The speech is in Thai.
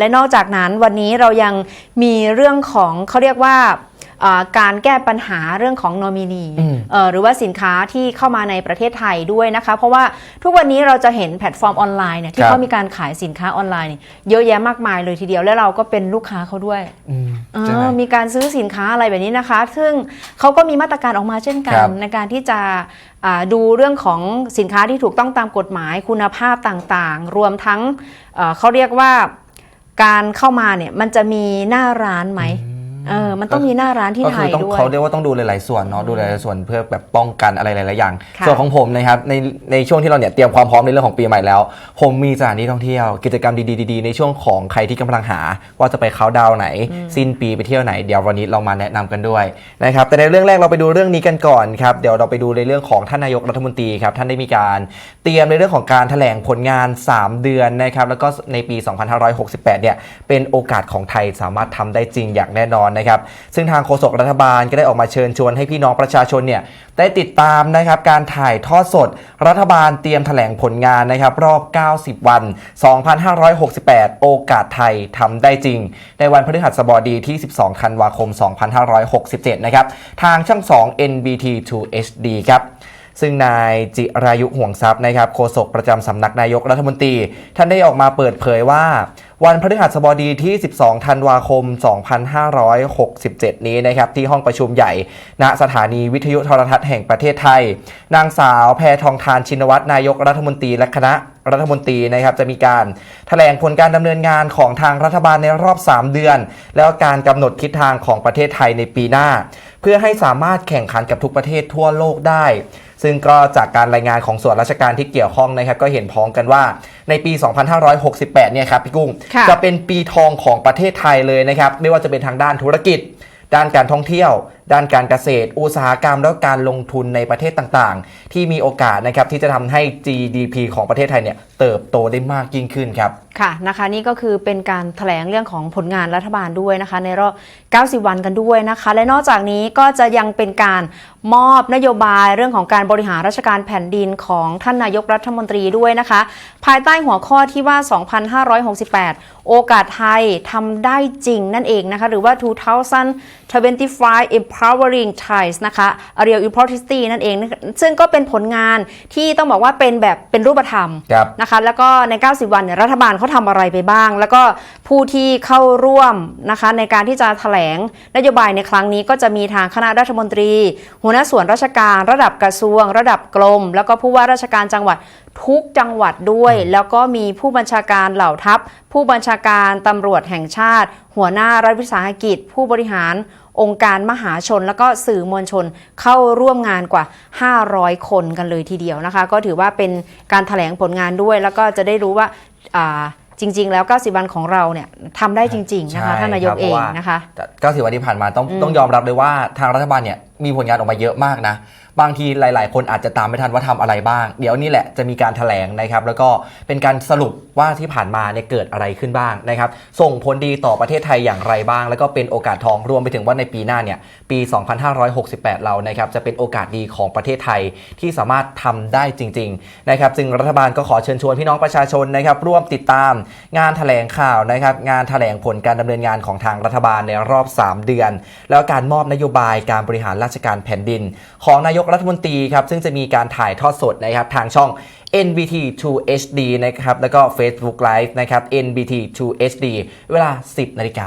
และนอกจากนั้นวันนี้เรายังมีเรื่องของเขาเรียกว่าอ่าการแก้ปัญหาเรื่องของนอมินีอืมเอ่อหรือว่าสินค้าที่เข้ามาในประเทศไทยด้วยนะคะ เพราะว่าทุกวันนี้เราจะเห็นแพลตฟอร์มออนไลน์เนี่ยที่ครับเขามีการขายสินค้าออนไลน์เนี่ยเยอะแยะมากมายเลยทีเดียวและเราก็เป็นลูกค้าเขาด้วยอืมเออใช่ไหมมีการซื้อสินค้าอะไรแบบนี้นะคะ ซึ่งเขาก็มีมาตรการออกมาเช่นกัครันบในการที่จะอ่าดูเรื่องของสินค้าที่ถูกต้องตามกฎหมายคุณภาพต่างๆ รวมทั้งเอ่อเขาเรียกว่า การเข้ามาเนี่ยมันจะมีหน้าร้านไหม เออมันต้องมีหน้าร้านที่ก็ไทคือยต้องด้วย เขาเรียกว่าต้องดูหลาย ๆ ส่วนเนาะดูหลายๆส่วนเพื่อแบบป้องกันอะไรหลาย ๆ อย่าง ค่ะส่วนของผมนะครับในในช่วงที่เราเนี่ยเตรียมความพร้อมในเรื่องของปีใหม่แล้ว ผมมีสถานที่ท่องเที่ยวกิจกรรมดีๆ ๆ ในช่วงของใครที่กำลังหา ว่าจะไปเขาน์ดาวน์ไหน สิ้นปีไปเที่ยวไหนเดี๋ยววันนี้เรามาแนะนำกันด้วยนะครับแต่ในเรื่องแรกเราไปดูเรื่องนี้กันก่อนครับเดี๋ยวเราไปดูในเรื่องของท่านนายกรัฐมนตรีครับท่านได้มีการเตรียมในเรื่องของการแถลงผลงาน 3 เดือนนะครับแล้วก็ในปี 2568 เนี่ยเป็นโอกาสของไทยสามารถทำได้จริงอย่างแน่นอนนะครับซึ่งทางโฆษกรัฐบาลก็ได้ออกมาเชิญชวนให้พี่น้องประชาชนเนี่ยได้ติดตามนะครับการถ่ายทอดสด รัฐบาลเตรียมแถลงผลงานนะครับรอบ 90 วัน 2568 โอกาสไทยทำได้จริง ในวันพฤหัสบดีที่ 12 ธันวาคม 2567 นะครับทางช่อง 2 NBT 2 HD ครับซึ่งนายจิรายุห่วงทรัพย์นะครับโฆษกประจำสำนักนายกรัฐมนตรี ท่านได้ออกมาเปิดเผยว่า วันพฤหัสบดีที่ 12 ธันวาคม 2567 นี้นะครับที่ห้องประชุมใหญ่ ณ สถานีวิทยุโทรทัศน์แห่งประเทศไทย นางสาวแพทองทานชินวัตรนายกรัฐมนตรีและคณะรัฐมนตรีนะครับจะมีการแถลงผลการดำเนินงานของทางรัฐบาลในรอบ 3 เดือน แล้วการกำหนดทิศทางของประเทศไทยในปีหน้า เพื่อให้สามารถแข่งขันกับทุกประเทศทั่วโลกได้ ซึ่งก็จากการรายงานของส่วนราชการที่เกี่ยวข้องนะครับก็เห็นพ้องกันว่าในปี 2568 เนี่ยครับพี่กุ้งค่ะจะเป็นปีทองของประเทศไทยเลยนะครับไม่ว่าจะเป็นทางด้านธุรกิจ ด้านการท่องเที่ยวด้านการเกษตร อุตสาหกรรม แล้วการลงทุนในประเทศต่างๆ ที่มีโอกาสนะครับที่จะทำให้ GDP ของประเทศไทยเนี่ยเติบโตได้มากยิ่งขึ้นครับค่ะนะคะนี่ก็คือเป็นการแถลงเรื่องของผลงานรัฐบาลด้วยนะคะ ในรอบ 90 วันกันด้วยนะคะ และนอกจากนี้ก็จะยังเป็นการมอบนโยบายเรื่องของการบริหารราชการแผ่นดินของท่านนายกรัฐมนตรีด้วยนะคะ ภายใต้หัวข้อที่ว่า 2568 โอกาสไทยทำได้จริงนั่นเองนะคะ หรือว่า 2025 empowering Thai นะคะ a real opportunity นั่นเอง ซึ่งก็เป็นผลงานที่ต้องบอกว่าเป็นแบบเป็นรูปธรรมครับนะคะ แล้วก็ใน 90 วันเนี่ยรัฐบาลเขาทำอะไรไปบ้าง แล้วก็ผู้ที่เข้าร่วมนะคะในการที่จะแถลงนโยบายในครั้งนี้ก็จะมีทางคณะรัฐมนตรี หัวหน้าส่วนราชการระดับกระทรวง ระดับกรม แล้วก็ผู้ว่าราชการจังหวัดทุกจังหวัดด้วย แล้วก็มีผู้บัญชาการเหล่าทัพ ผู้บัญชาการตำรวจแห่งชาติ หัวหน้ารัฐวิสาหกิจ ผู้บริหาร องค์การมหาชน แล้วก็สื่อมวลชนเข้าร่วมงานกว่า 500 คนกันเลยทีเดียวนะคะ ก็ถือว่าเป็นการถแถลงผลงานด้วย แล้วก็จะได้รู้ว่าอ่าจริง ๆ แล้ว 90 วันของเราเนี่ยทำได้จริง ๆ นะคะใช่ท่านนายกครับเองพราว่านะคะก็ถือวันที่ผ่านมาต้องต้องยอมรับเลยว่าทางรัฐบาลเนี่ยมีผลงานออกมาเยอะมากนะ บางทีหลาย ๆ คนอาจจะตามไม่ทันว่าทำอะไรบ้าง เดี๋ยวนี่แหละจะมีการถแถลงนะครับ แล้วก็เป็นการสรุปว่าที่ผ่านมาเนี่ยเกิดอะไรขึ้นบ้างนะครับ ส่งผลดีต่อประเทศไทยอย่างไรบ้าง แล้วก็เป็นโอกาสทองรวมไปถึงว่าในปีหน้าเนี่ยปี 2568 เรานะครับจะเป็นโอกาสดีของประเทศไทยที่สามารถทำได้จริง ๆ นะครับซึ่งรัฐบาลก็ขอเชิญชวนพี่น้องประชาชนนะครับ ร่วมติดตามงานแถลงข่าวนะครับ งานแถลงผลการดำเนินงานของทางรัฐบาลในรอบ 3 เดือน แล้วการมอบนโยบายการบริหารราชการแผ่นดิน ของนายกรัฐมนตรีครับซึ่งจะมีการถ่ายทอดสดนะครับทางช่อง NBT 2 HD นะครับแล้วก็ Facebook Live นะครับ NBT 2 HD เวลา 10นาฬิกา